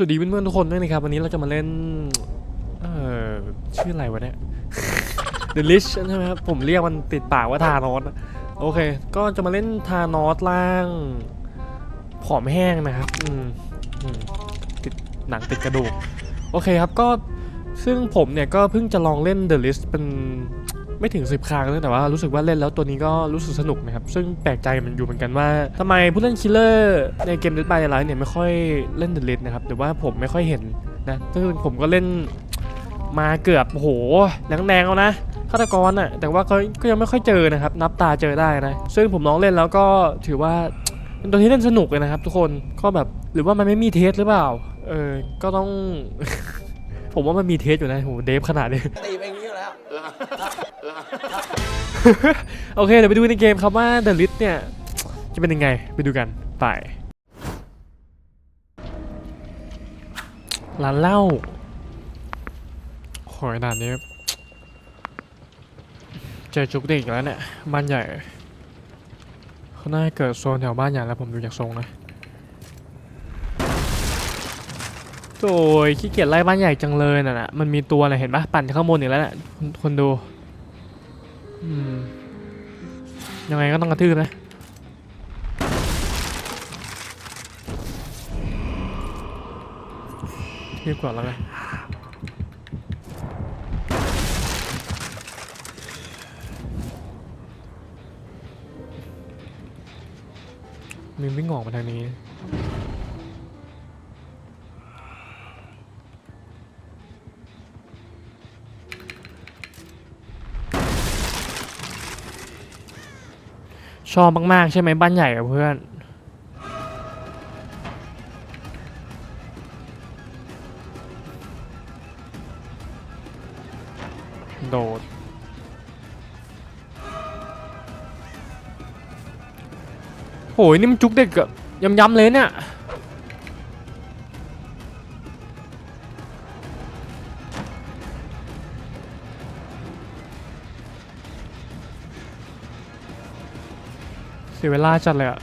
วัสดีเพื่อนๆทุกคนด้วยนะครับ วันนี้เราจะมาเล่น เอ่อ ชื่ออะไรวะเนี่ย The Lich ใช่ไหมครับ ผมเรียกมันติดปากว่าทานอสโอเค ก็จะมาเล่นทานอสล่าง ผอมแห้งนะครับ อืมอืมติดหนังติดกระดูก โอเคครับก็ซึ่งผมเนี่ยก็เพิ่งจะลองเล่น The List เป็น ไม่ถึง 10 ครั้งเลยแต่ว่ารู้สึกว่าเล่นแล้วตัวนี้ก็รู้สึกสนุกนะครับ ซึ่งแปลกใจมันอยู่เหมือนกันว่าทำไมผู้เล่นคิลเลอร์ในเกม Dead by Daylight เนี่ยไม่ค่อยเล่น The List นะครับหรือว่าผมไม่ค่อยเห็นนะซึ่งผมก็เล่นมาเกือบโอ้โหแรงๆเอานะฆาตกรอะแต่ว่าก็ก็ยังไม่ค่อยเจอนะครับ นับตาเจอได้นะ ซึ่งผมลองเล่นแล้วก็ถือว่าเป็นตัวที่เล่นสนุกเลยนะครับ ทุกคนก็แบบหรือว่ามันไม่มีเทสหรือเปล่าเออก็ต้อง ผมว่ามันมีเทสอยู่นะโหเดฟขนาดนี้ตีไปอย่างนี้อยู่แล้ว โอเคเดี๋ยวไปดูในเกมครับว่า The List เนี่ย จะเป็นยังไงไปดูกันไปร้านเหล้าโหยด่านนี้เจอจุกเด็กแล้วเนี่ยบ้านใหญ่เขาน่าเกิดโซนแถวบ้านใหญ่แล้วผมดูจากทรงนะโอ้ยขี้เกียจไล่บ้านใหญ่จังเลยน่ะนะมันมีตัวอะไรเห็นปะปั่นข้างบนอีกแล้วน่ะคนดู ยังไงก็ต้องกระทืบนะเทียบก่อนแล้วไงมีวิ่งออกมาทางนี้ ชอบมาก ๆ ใช่ไหมบ้านใหญ่กับเพื่อน โดด โหยนี่มันจุกเด็กอะย้ำๆเลยเนี่ย เสียเวลาจัดเลยอะ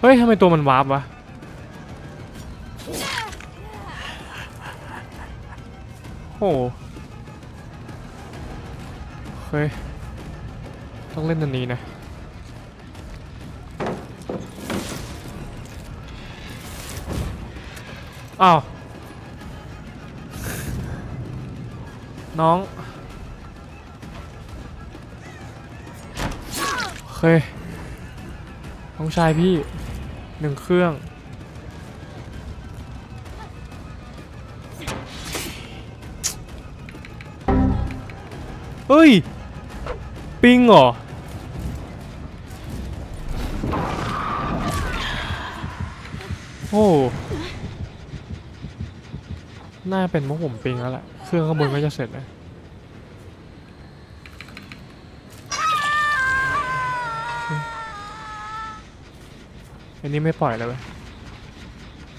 เฮ้ยทำไมตัวมันวาร์ปวะโหเฮ้ยต้องเล่นอันนี้นะ อ้าว น้องเคยน้องชายพี่หนึ่งเครื่อง เฮ้ย ปิงเหรอโอ้ น่าเป็นเพราะผมปิงแล้วแหละเครื่องข้างบนก็จะเสร็จแล้วอันนี้ไม่ปล่อยเลยเว้ย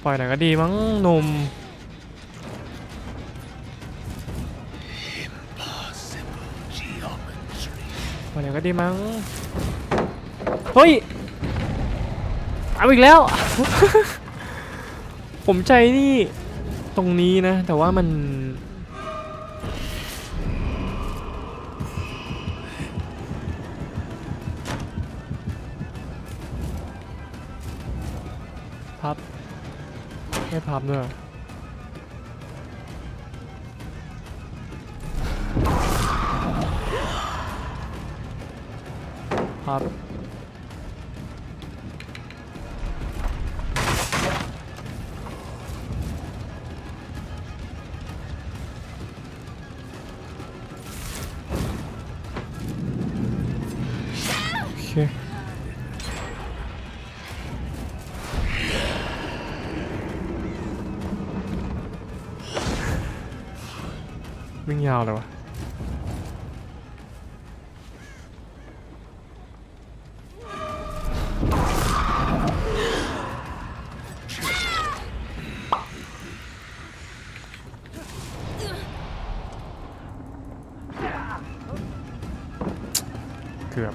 ปล่อยหน่อยก็ดีมั้งหนุ่มปล่อยหน่อยก็ดีมั้ง เฮ้ย เอาอีกแล้ว ผมใจนี่ ตรงนี้นะ แต่ว่ามัน พับ ไม่พับด้วยพับ วิ่งยาวเลยวะเกือบ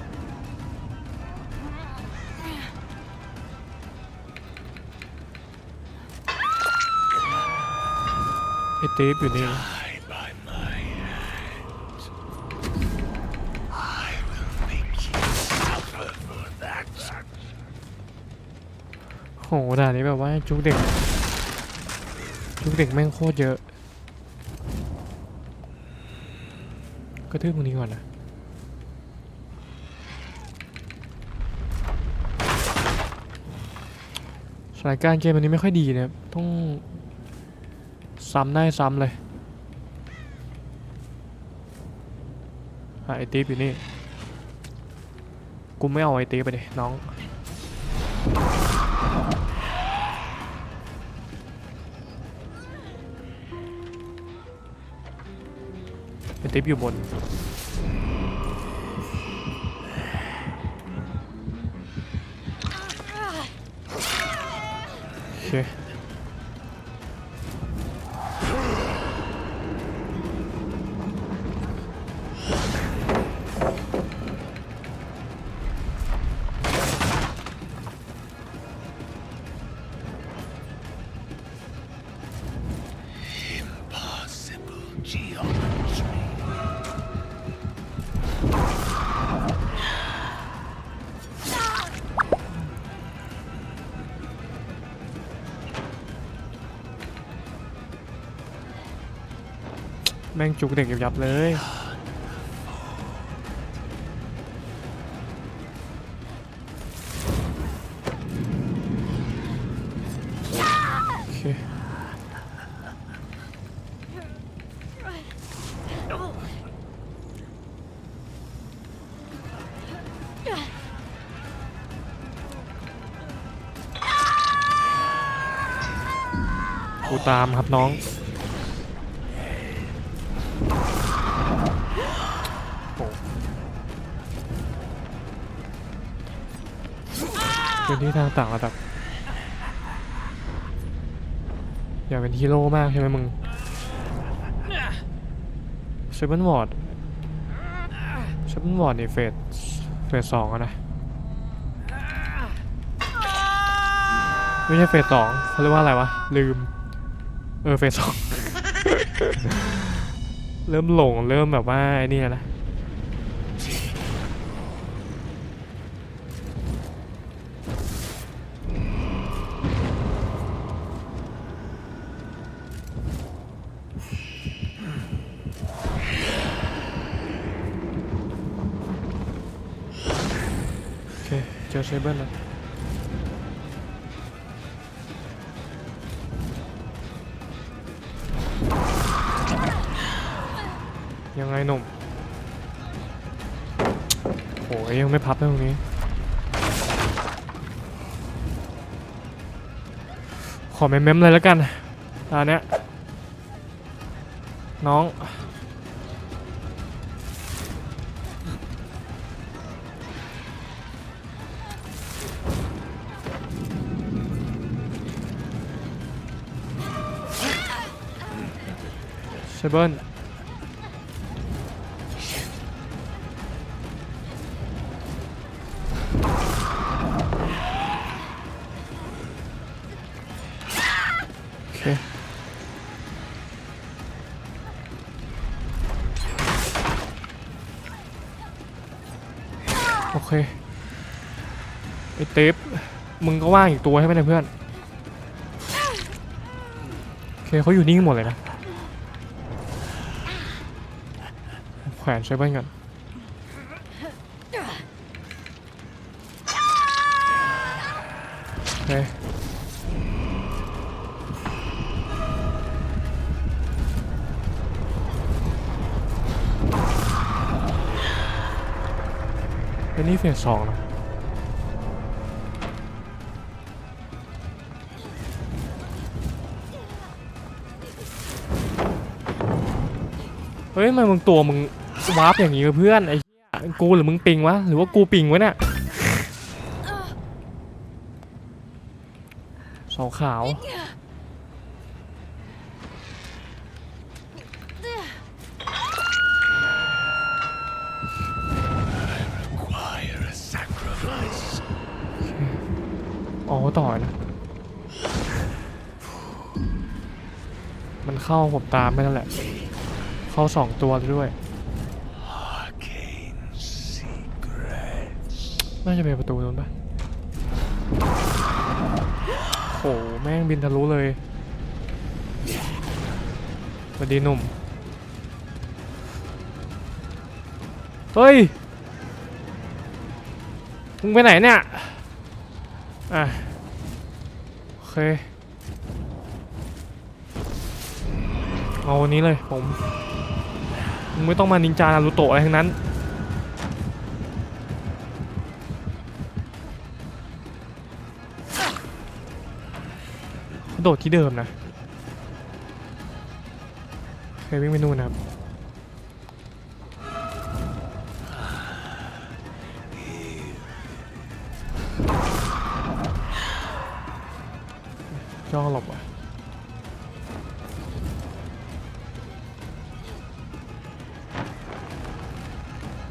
ไอเตฟอยู่นี่ โหด่านนี้แบบว่าจุกเด็ก จุกเด็กแม่งโคตรเยอะกระทืบตรงนี้ก่อนนะสถานการณ์เกมอันนี้ไม่ค่อยดีนะครับต้องซ้ำได้ซ้ำเลยหาไอตีฟอยู่นี่ กูไม่เอาไอตีไปเดิน้อง ติปอยู่บน โอเค แม่งจุกเด็กยับเลย โอเค กูตามครับน้อง เป็นที่ทางต่างระดับ อยากเป็นฮีโร่มากใช่ไหมมึงเซเ e นวอร์ดเซเ e นวอร์ดนี่เฟสเฟสสองนะ ไม่ใช่เฟสสองเขาเรียกว่าอะไรวะ ลืม เออเฟสสอง เริ่มหลง เริ่มแบบว่าไอ้นี่แล้วนะ เจอเซเบิลแล้วยังไงหนุ่มโหยยังไม่พับเลยตรงนี้ ขอเมมๆเลยแล้วกันตอนเนี้ยน้อง เซเบิลโอเคโอเคไอเทปมึงก็ว่างอีกตัวใช่ไหมเนี่ยเพื่อนโอเคเขาอยู่นิ่งหมดเลยนะ วนใช้บ้านก่อนโอเคเป็นนี่เฟสสองนะเฮ้ยทำไมมึงตัวมึง วาร์ปอย่างนี้เพื่อนไอ้เชี่ยกูหรือมึงปิงวะหรือว่ากูปิงวะเนี่ยสาขาวอ๋อต่อนะมันเข้าผมตามไปแล้วแหละ เข้าสองตัวด้วย น่าจะเป็นประตูนู้นปะโห แม่งบินทะลุเลยสวัสดีหนุ่ม เฮ้ย มึงไปไหนเนี่ย อะ โอเค เอาวันนี้เลยผม มึงไม่ต้องมานินจานารูโตะอะไรทั้งนั้น โดดที่เดิมนะเคยวิ่งไปนู่นนะครับจ้องหลบอะ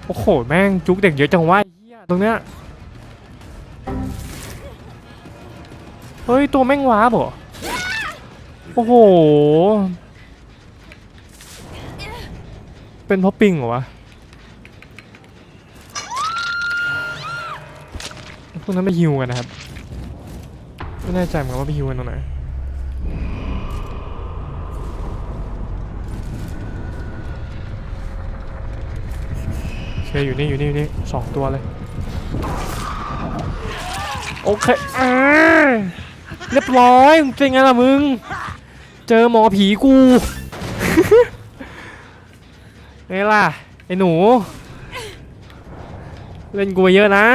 โอ้โห แม่งจุกเด็กเยอะจังวะเหี้ยตรงเนี้ย เฮ้ย ตัวแม่งว้าบเหร อโอ้โห เป็นเพราะปิงเหรอวะพวกนั้นไม่ฮิวกันนะครับ ไม่แน่ใจเหมือนกันว่าไปฮิวกันตรงไหนโอเคอยู่นี่อยู่นี่อยู่นี่สองตัวเลย โอเคอ่าเรียบร้อยมึงเป็นไงล่ะมึง เจอหมอผีกูไงล่ะ ไอ้หนู เล่นกูเยอะนะ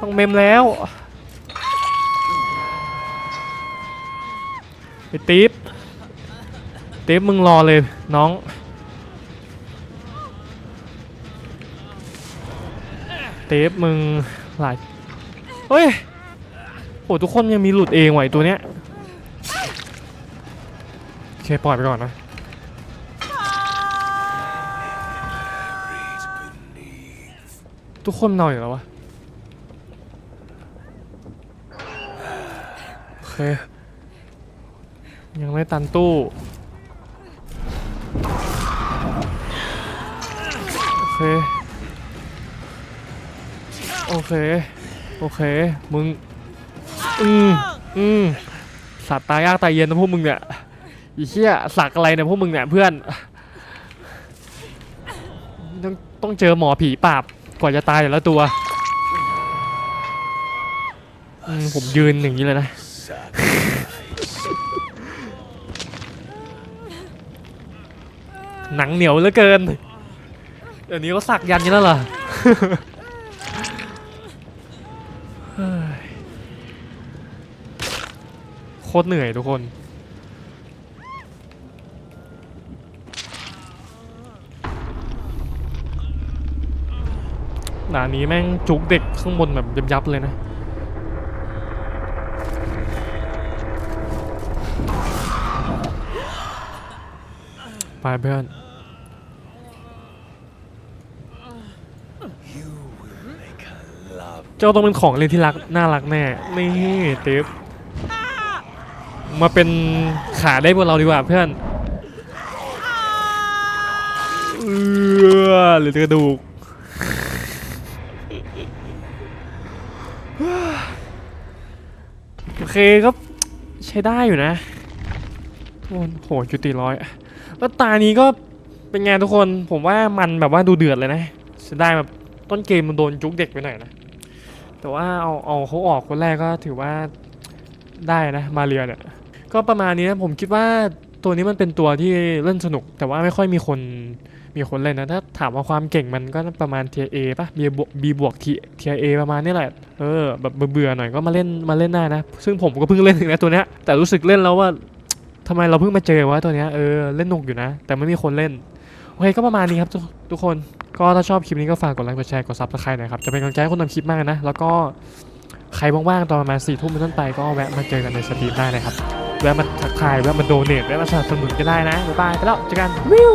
ต้องเมมแล้วไอ้ติ๊บติ๊บมึงรอเลยน้องติ๊บมึงหลายเฮ้ยโอ้ทุกคนยังมีหลุดเองไหวะตัวเนี้ย เคปล่อยไปก่อนนะทุกคนนอนอยู่แล้ววะโอเค ยังไม่ตันตู้ โอเค โอเค โอเค มึง อืมอืมสัตว์ตายยากตายเย็นนะพวกมึงเนี่ย อีเหี้ยสักอะไรเนี่ยพวกมึงเนี่ยเพื่อน ต้องต้องเจอหมอผีปราบกว่าจะตายแต่ละตัวอืมผมยืนอย่างนี้เลยนะ หนังเหนียวเหลือเกิน เดี๋ยวนี้เขาสักยันต์กันแล้วเหรอ เฮ้ยโคตรเหนื่อยทุกคน หนานี้แม่งจุกเด็กข้างบนแบบยับๆเลยนะไปเพื่อน เจ้าต้องเป็นของเล่นที่รักน่ารักแน่ นี่เติ๊บมาเป็นขาได้พวกเราดีกว่าเพื่อนเออหรือกระดูก โอเคก็ใช้ได้อยู่นะทุกคนโหจุติร้อยแล้วตานี้ก็เป็นไงทุกคนผมว่ามันแบบว่าดูเดือดเลยนะเสียดายแบบต้นเกมมันโดนจุกเด็กไปหน่อยนะแต่ว่าเอาเอาเขาออกคนแรกก็ถือว่าได้นะมาเรียเนี่ยก็ประมาณนี้นะผมคิดว่าตัวนี้มันเป็นตัวที่เล่นสนุก แต่ว่าไม่ค่อยมีคน มีคนเล่นนะถ้าถามว่าความเก่งมันก็ประมาณ tier A ป่ะ B บวก B บวก T- tier A ประมาณนี้แหละเออแบบเบื่อๆหน่อยก็มาเล่นมาเล่นได้นะ ซึ่งผมก็เพิ่งเล่นถึงนะตัวเนี้ยแต่รู้สึกเล่นแล้วว่าทำไมเราเพิ่งมาเจอวะตัวเนี้ยเออเล่นหนุกอยู่นะ แต่ไม่มีคนเล่นโอเคก็ประมาณนี้ครับทุกทุกคนก็ถ้าชอบคลิปนี้ก็ฝากกดไลค์กดแชร์กดซับสไครต์หน่อยครับจะเป็นกำลังใจให้คนทำคลิปมากนะ แล้วก็ใครว่างๆตอนประมาณสี่ทุ่มเป็นต้นไปก็แวะมาเจอกันในสตรีมได้นะครับแวะมาทักทายแวะมาโดเนทแวะมาสนับสนุนก็ได้นะบ๊ายบายไปแล้วเจอกันวิว